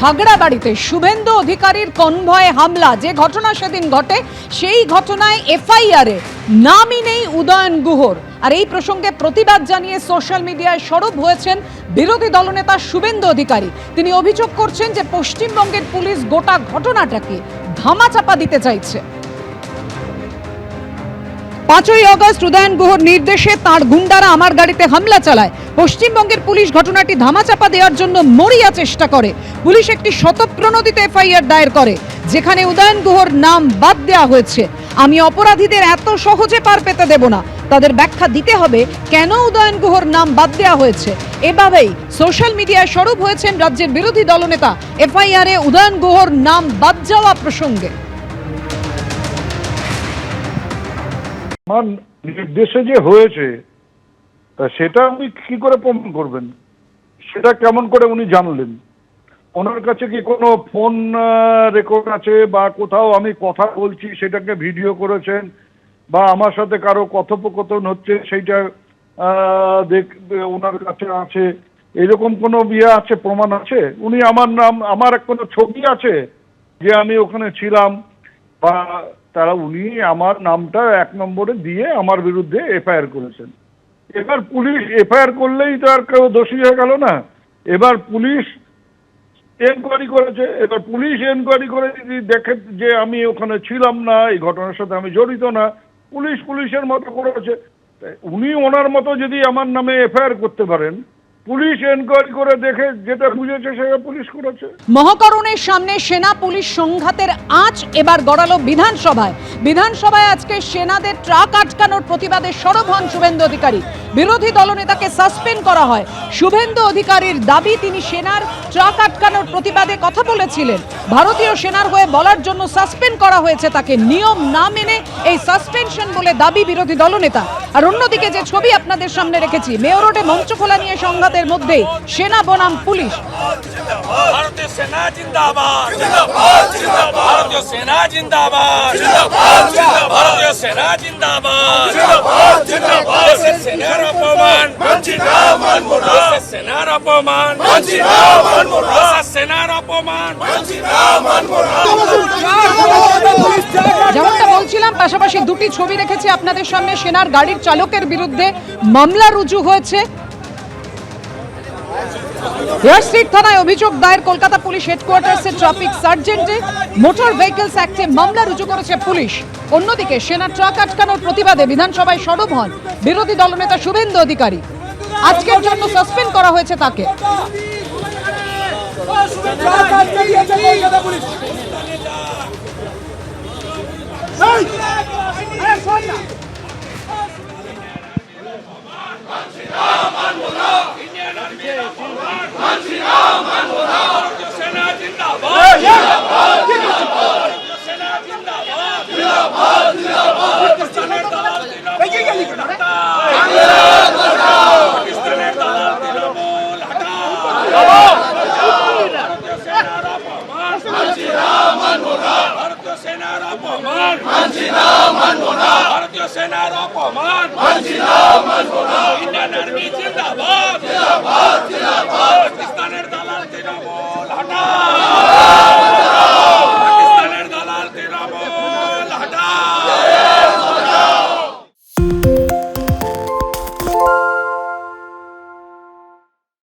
খাগড়াবাড়িতে শুভেন্দু অধিকারীর কনভয়ে হামলা। যে ঘটনা সেদিন ঘটে, সেই ঘটনায় এফআইআরে নামই নেই উদয়ন গুহর। আর এই প্রসঙ্গে প্রতিবাদ জানিয়ে সোশ্যাল মিডিয়ায় সরব হয়েছেন বিরোধী দলনেতা শুভেন্দু অধিকারী। তিনি অভিযোগ করছেন যে পশ্চিমবঙ্গের পুলিশ গোটা ঘটনাটাকে ধামাচাপা দিতে চাইছে। পাঁচই অগস্ট উদয়ন গুহর নির্দেশে তার গুন্ডারা আমার গাড়িতে হামলা চালায়। পশ্চিমবঙ্গের পুলিশ ঘটনাটি ধামাচাপা দেওয়ার জন্য মরিয়া চেষ্টা করে। পুলিশ একটি শতপ্রণোদিত এফআইআর দায়ের করে, যেখানে উদয়ন গুহর নাম বাদ দেওয়া হয়েছে। আমি অপরাধীদের এত সহজে পার পেতে দেব না। তাদের ব্যাখ্যা দিতে হবে কেন উদয়ন গুহর নাম বাদ দেওয়া হয়েছে। এভাবেই সোশ্যাল মিডিয়ায় স্বরূপ হয়েছেন রাজ্যের বিরোধী দলনেতা। এফআইআরে উদয়ন গুহর নাম বাদ যাওয়া প্রসঙ্গে। আমার নির্দেশে যে হয়েছে, তা সেটা উনি কি করে প্রমাণ করবেন? সেটা কেমন করে উনি জানলেন? ওনার কাছে কি কোনো ফোন রেকর্ড আছে বা কোথাও আমি কথা বলছি, সেটাকে ভিডিও করেছেন বা আমার সাথে কারও কথোপকথন হচ্ছে, সেইটা দেখ, ওনার কাছে আছে? এরকম কোনো ইয়ে আছে, প্রমাণ আছে? উনি আমার নাম, আমার কোনো ছবি আছে যে আমি ওখানে ছিলাম বা তারা উনি আমার নামটা এক নম্বরে দিয়ে আমার বিরুদ্ধে এফআইআর করেছেন। এবার পুলিশ এফআইআর করলেই তো আর কেউ দোষী হয়ে গেল না। এবার পুলিশ এনকোয়ারি করেছে, এবার পুলিশ এনকোয়ারি করে যদি দেখে যে আমি ওখানে ছিলাম না, এই ঘটনার সাথে আমি জড়িত না, পুলিশ পুলিশের মতো করেছে। উনি ওনার মতো যদি আমার নামে এফআইআর করতে পারেন পুলিশ এনকোয়ারি করে দেখে যেটা বুঝেছে সেটা পুলিশ করেছে। মহাকরণের সামনে সেনা পুলিশ সংঘাতের আঁচ এবার গড়ালো বিধানসভায়। বিধানসভায় আজকে সেনাদের ট্রাক আটকানোর প্রতিবাদে সরব হন শুভেন্দু অধিকারী। বিরোধী দলনেতাকে সাসপেন্ড করা হয়। শুভেন্দু অধিকারীর দাবি, তিনি সেনার ট্রাক আটকানোর প্রতিবাদে কথা বলেছিলেন। ভারতীয় সেনার হয়ে বলার জন্য সাসপেন্ড করা হয়েছে তাকে। নিয়ম না মেনে এই সাসপেনশন বলে দাবি বিরোধী দলনেতা। আর অন্যদিকে যে ছবি আপনাদের সামনে রেখেছি মেয়র রোডে মঞ্চ খোলা নিয়ে সংঘাতের মধ্যে সেনা বনাম পুলিশ। ভারতীয় সেনা জিন্দাবাদ। ভারতীয় সেনা জিন্দাবাদ। ভারতীয় সেনা জিন্দাবাদ। সেনার অপমান। সেনার অপমান। সেনার অপমান। যেমনটা বলছিলাম পাশাপাশি দুটি ছবি রেখেছি। আপনাদের সামনে সেনার গাড়ির চালকের বিরুদ্ধে মামলা রুজু হয়েছে। স্ট্রিট থানায় অভিযোগ দায়ের কলকাতা পুলিশ হেডকোয়ার্টার্সের ট্রাফিক সার্জেন্টে মোটর ভেহিকলস অ্যাক্টে মামলা রুজু করেছে পুলিশ। অন্যদিকে সেনা ট্রাক আটকানোর প্রতিবাদে বিধানসভায় সরব হন বিরোধী দলনেতা শুভেন্দু অধিকারী। আজকের জন্য সাসপেন্ড করা হয়েছে তাকে। সেনার অপমান। মানছি না মানব না ভারতীয় সেনার অপমান। মানছি না মানব না ইন্ডিয়ান আর্মি জিন্দাবাদ। জিন্দাবাদ জিন্দাবাদ। পাকিস্তানের